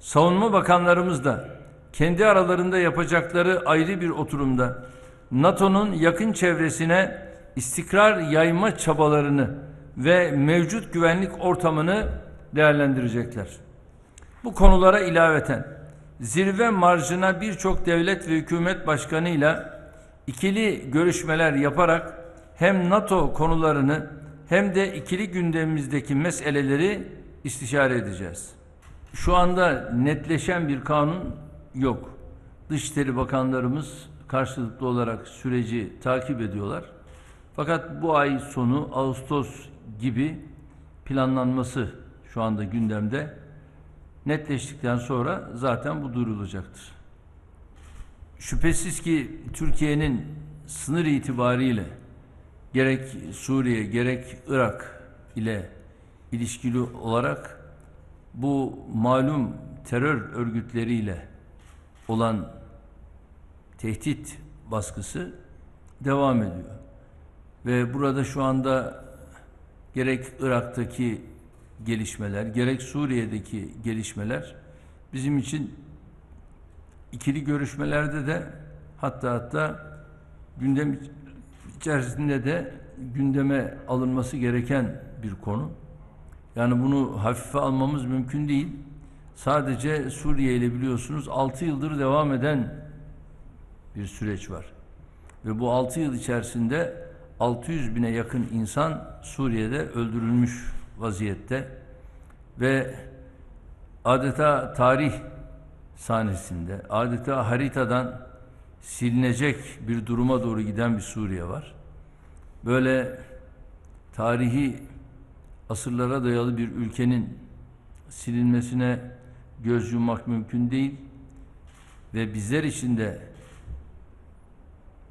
Savunma bakanlarımız da kendi aralarında yapacakları ayrı bir oturumda NATO'nun yakın çevresine istikrar yayma çabalarını ve mevcut güvenlik ortamını değerlendirecekler. Bu konulara ilaveten zirve marjına birçok devlet ve hükümet başkanıyla ikili görüşmeler yaparak hem NATO konularını hem de ikili gündemimizdeki meseleleri istişare edeceğiz. Şu anda netleşen bir kanun yok. Dışişleri Bakanlarımız karşılıklı olarak süreci takip ediyorlar. Fakat bu ay sonu Ağustos gibi planlanması şu anda gündemde. Netleştikten sonra zaten bu duyurulacaktır. Şüphesiz ki Türkiye'nin sınır itibariyle gerek Suriye gerek Irak ile ilişkili olarak bu malum terör örgütleriyle olan tehdit baskısı devam ediyor. Ve burada şu anda gerek Irak'taki gelişmeler, gerek Suriye'deki gelişmeler bizim için ikili görüşmelerde de hatta hatta gündem içerisinde de gündeme alınması gereken bir konu. Yani bunu hafife almamız mümkün değil. Sadece Suriye ile biliyorsunuz 6 yıldır devam eden bir süreç var. Ve bu 6 yıl içerisinde 600 bine yakın insan Suriye'de öldürülmüş vaziyette ve adeta tarih sahnesinde, adeta haritadan silinecek bir duruma doğru giden bir Suriye var. Böyle tarihi asırlara dayalı bir ülkenin silinmesine göz yummak mümkün değil ve bizler için de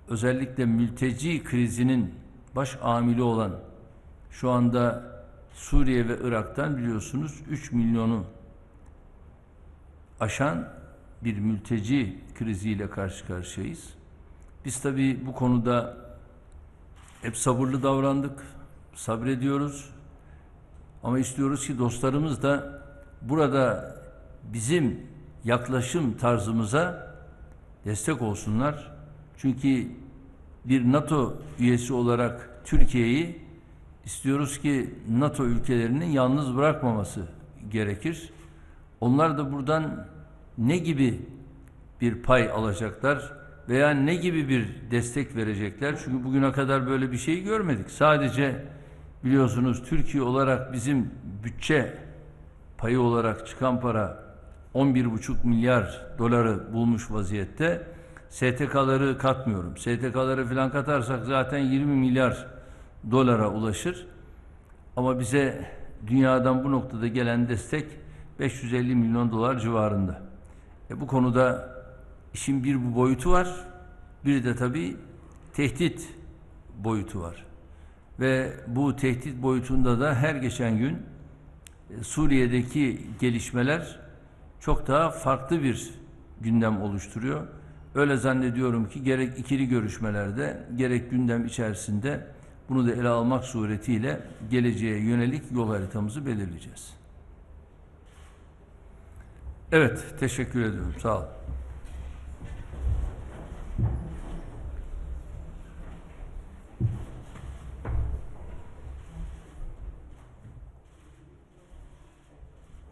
özellikle mülteci krizinin baş amili olan şu anda Suriye ve Irak'tan biliyorsunuz 3 milyonu aşan bir mülteci kriziyle karşı karşıyayız. Biz tabii bu konuda hep sabırlı davrandık, sabrediyoruz. Ama istiyoruz ki dostlarımız da burada bizim yaklaşım tarzımıza destek olsunlar. Çünkü bir NATO üyesi olarak Türkiye'yi istiyoruz ki NATO ülkelerinin yalnız bırakmaması gerekir. Onlar da buradan ne gibi bir pay alacaklar veya ne gibi bir destek verecekler? Çünkü bugüne kadar böyle bir şey görmedik. Sadece biliyorsunuz Türkiye olarak bizim bütçe payı olarak çıkan para 11,5 milyar doları bulmuş vaziyette. STK'ları katmıyorum. STK'ları falan katarsak zaten 20 milyar dolara ulaşır. Ama bize dünyadan bu noktada gelen destek 550 milyon dolar civarında. E bu konuda işin bir bu boyutu var. Bir de tabii tehdit boyutu var. Ve bu tehdit boyutunda da her geçen gün e, Suriye'deki gelişmeler çok daha farklı bir gündem oluşturuyor. Öyle zannediyorum ki gerek ikili görüşmelerde gerek gündem içerisinde bunu da ele almak suretiyle geleceğe yönelik yol haritamızı belirleyeceğiz. Evet, teşekkür ediyorum. Sağ olun.